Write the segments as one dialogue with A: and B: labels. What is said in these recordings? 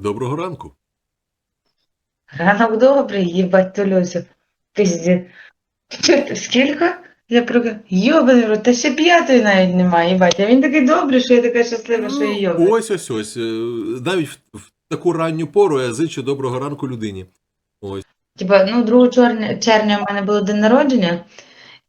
A: Доброго ранку.
B: Ранок добрий, їбать Толюсю. Пізді. Скільки? Я про йобаний рот, та ще п'ятої навіть немає, їбать. А він такий добрий, що я така щаслива, що я
A: Ну, ось ось ось. е, Навіть в, в таку ранню пору я зичу доброго ранку людині. Ось.
B: Типа, ну, 2 червня, червня в мене було день народження,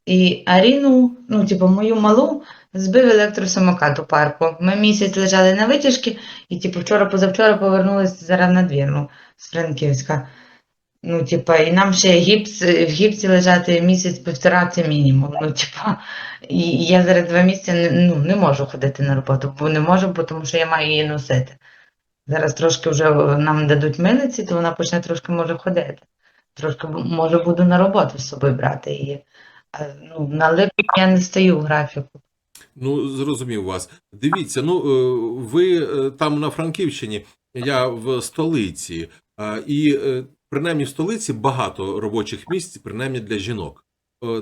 B: і Аріну, ну, типу, мою малу, збив електросамокат у парку. Ми місяць лежали на витяжці, і, типу, вчора-позавчора повернулися зараз на двір, ну, з Франківська. Ну, типа, і нам ще гіпс, в гіпсі лежати місяць-півтора це мінімум. Ну, типа, і я зараз два місяці не, ну, не можу ходити на роботу, бо не можу, бо тому що я маю її носити. Зараз трошки вже нам дадуть милиці, то вона почне трошки може ходити. Трошки може буду на роботу з собою брати її. А, Ну, на липень я не стою в графіку.
A: Ну, зрозумів вас. Дивіться, ну е, ви е, там на Франківщині, я в столиці, і е, принаймні в столиці багато робочих місць, принаймні для жінок.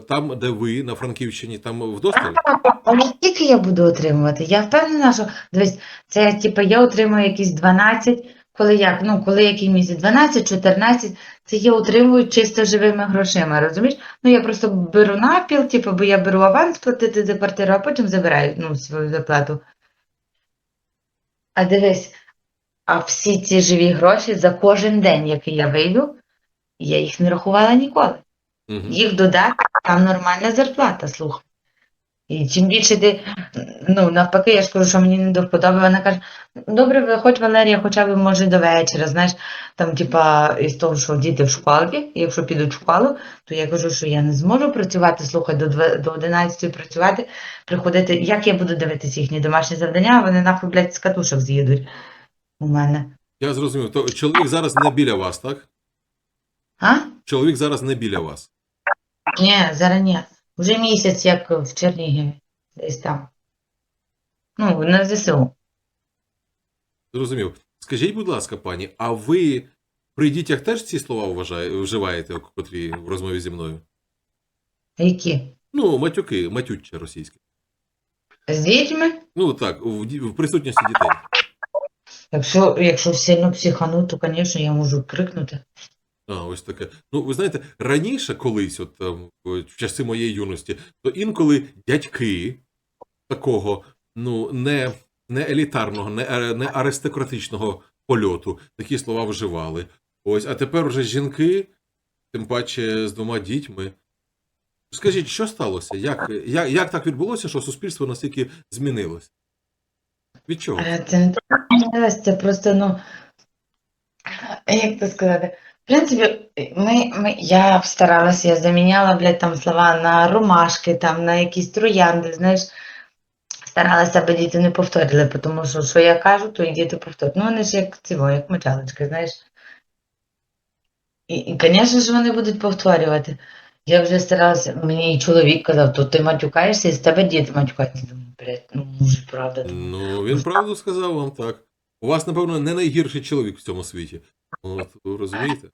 A: Там, де ви на Франківщині, там вдосталь?
B: Але скільки я буду отримувати? Я впевнена, що дивись, це типу, я отримую якісь 12, коли як, ну, коли який місяць, 12, 14, це я отримую чисто живими грошима, розумієш? Ну я просто беру напіл, типу, бо я беру аванс платити за квартиру, а потім забираю ну, свою зарплату. А дивись, а всі ці живі гроші за кожен день, який я вийду, я їх не рахувала ніколи.
A: Мгм.
B: Їх додати, там нормальна зарплата, слухай. І чим більше ти, ну навпаки, я ж кажу, що мені не до вподоби, вона каже, добре, виходь, Валерія, хоча б може до вечора, знаєш, там, типа, із того, що діти в школі, якщо підуть в школу, то я кажу, що я не зможу працювати, слухай, до, дв- до 11 працювати, приходити, як я буду дивитися їхні домашні завдання, вони нахуй, блядь, з катушок з'їдуть у мене.
A: Я зрозумів. То чоловік зараз не біля вас, так?
B: А?
A: Чоловік зараз не біля вас.
B: Ні, зараз ні. Вже місяць, як в Чернігові, десь там. Ну, на ЗСУ.
A: Зрозумів. Скажіть, будь ласка, пані, а ви при дітях теж ці слова вважає, вживаєте, котрі в розмові зі мною?
B: Які?
A: Ну, матюки, матюче російське.
B: З дітьми?
A: Ну так, в, ді- в присутності дітей.
B: Якщо, якщо сильно психану, то, звісно, я можу крикнути.
A: А, ось таке. Ну, ви знаєте, раніше колись, от там, в часи моєї юності, то інколи дядьки такого, ну, не, не елітарного, не, не аристократичного польоту такі слова вживали. Ось, а тепер вже жінки, тим паче з двома дітьми. Скажіть, що сталося? Як, як, як так відбулося, що суспільство настільки змінилось? Від чого?
B: Е, Це не так змінилось, це просто, ну, як це сказати? В принципі, ми, ми, я старалася, я заміняла, блядь, там слова на ромашки, там, на якісь троянди, знаєш. Старалася, аби діти не повторили, тому що, що я кажу, то і діти повторюють. Ну, вони ж як ціво, як мочалочки, знаєш. І, звісно ж, вони будуть повторювати. Я вже старалася, мені чоловік казав, то ти матюкаєшся, і з тебе діти матюкаються. Думаю, блядь, ну може, правда.
A: Ну, він правду сказав вам так. У вас, напевно, не найгірший чоловік в цьому світі. От, ви розумієте?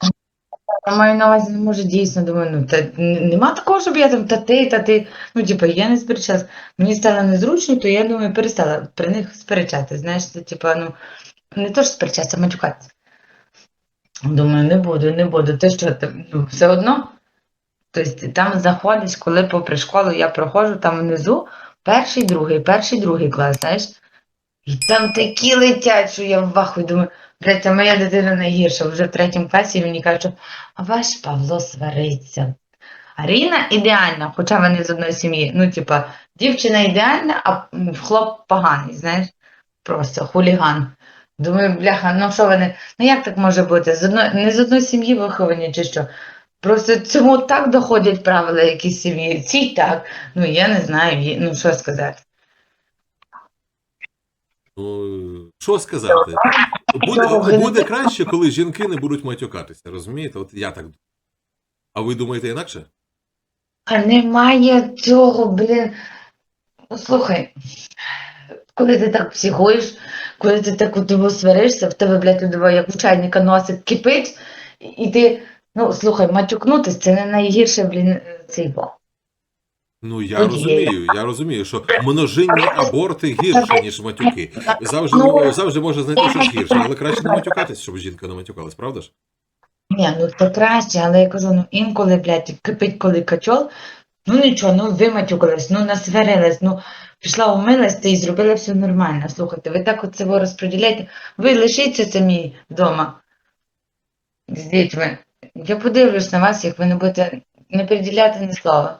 B: Я маю на увазі, може, дійсно, думаю, ну, та, нема такого, щоб я там, та ти, та ти, ну, типу, я не сперечалась. Мені стало незручно, то я, думаю, перестала при них сперечати, знаєш, це, типу, ну, не то, що сперечатися, матюкатися. Думаю, не буду, не буду, ти що, ти, ну, все одно, тобто там заходиш, коли попри школу я проходжу, там внизу перший, другий, перший, другий клас, знаєш, і там такі летять, що я в вахуй думаю, це моя дитина найгірша, вже в третьому класі мені кажуть, а ваш Павло свариться. Аріна ідеальна, хоча вони з одної сім'ї. Ну, типа, дівчина ідеальна, а хлоп поганий, знаєш, просто хуліган. Думаю, бляха, ну що вони, ну як так може бути? З одної, не з одної сім'ї виховані чи що? Просто цьому так доходять правила якісь сім'ї. Ці так. Ну я не знаю, ну що сказати.
A: Ну, що сказати? Буде, буде краще, коли жінки не будуть матюкатися, розумієте? От я так думаю. А ви думаєте інакше?
B: А немає цього, блін. Ну, слухай, коли ти так психуєш, коли ти так у тебе сваришся, в тебе, блядь, тебе як у чайника носить кипить, і- ти, ну, слухай, матюкнутись, це не найгірше, блін, цей бо.
A: Ну я розумію, я розумію, що множинні аборти гірше, ніж матюки. Завжди,
B: Ну,
A: завжди можна знайти щось гірше, але краще не матюкатись, щоб жінка не матюкалась, правда ж?
B: Ні, ну це краще, але я кажу, ну інколи, блядь, кипить коли качол, ну нічого, ну виматюкалась, ну насварилась, ну пішла умилась та і зробила все нормально. Слухайте, ви так от цього розподіляєте, ви лишіться самі вдома з дітьми. Я подивлюсь на вас, як ви не будете не приділяти ні слова.